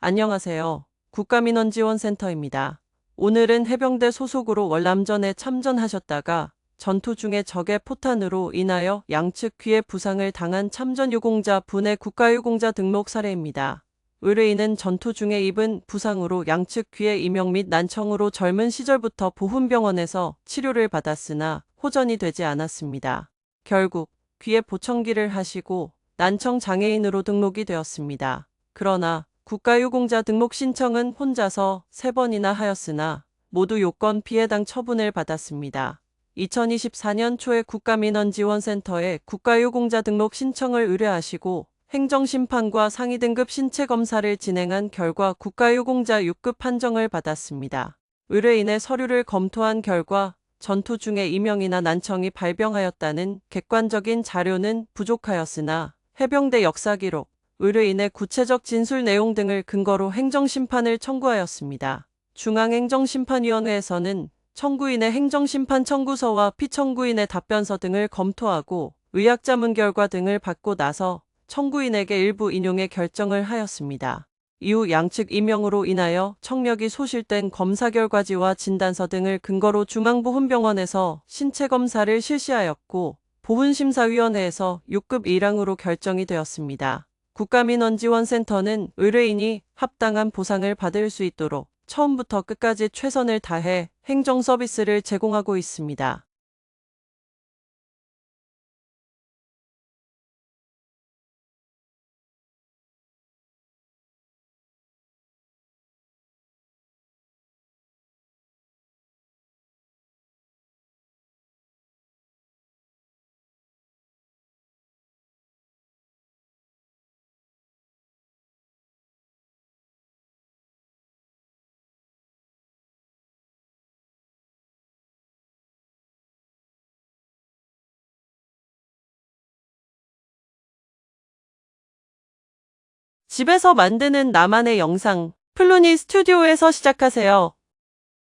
안녕하세요. 국가민원지원센터입니다. 오늘은 해병대 소속으로 월남전에 참전하셨다가 전투 중에 적의 포탄으로 인하여 양측 귀에 부상을 당한 참전 유공자 분의 국가유공자 등록 사례입니다. 의뢰인은 전투 중에 입은 부상으로 양측 귀에 이명 및 난청으로 젊은 시절부터 보훈병원에서 치료를 받았으나 호전이 되지 않았습니다. 결국 귀에 보청기를 하시고 난청 장애인으로 등록이 되었습니다. 그러나 국가유공자 등록 신청은 혼자서 세번이나 하였으나 모두 요건 피해당 처분을 받았습니다. 2024년 초에 국가민원지원센터에 국가유공자 등록 신청을 의뢰하시고 행정심판과 상위 등급 신체 검사를 진행한 결과 국가유공자 6급 판정을 받았습니다. 의뢰인의 서류를 검토한 결과 전투 중에 이명이나 난청이 발병하였다는 객관적인 자료는 부족하였으나 해병대 역사기록, 의뢰인의 구체적 진술 내용 등을 근거로 행정심판을 청구하였습니다. 중앙행정심판위원회에서는 청구인의 행정심판 청구서와 피청구인의 답변서 등을 검토하고 의학자문 결과 등을 받고 나서 청구인에게 일부 인용의 결정을 하였습니다. 이후 양측 임명으로 인하여 청력이 소실된 검사 결과지와 진단서 등을 근거로 중앙보훈병원에서 신체 검사를 실시하였고 보훈심사위원회에서 6급 1항으로 결정이 되었습니다. 국가민원지원센터는 의뢰인이 합당한 보상을 받을 수 있도록 처음부터 끝까지 최선을 다해 행정 서비스를 제공하고 있습니다. 집에서 만드는 나만의 영상 플루니 스튜디오에서 시작하세요.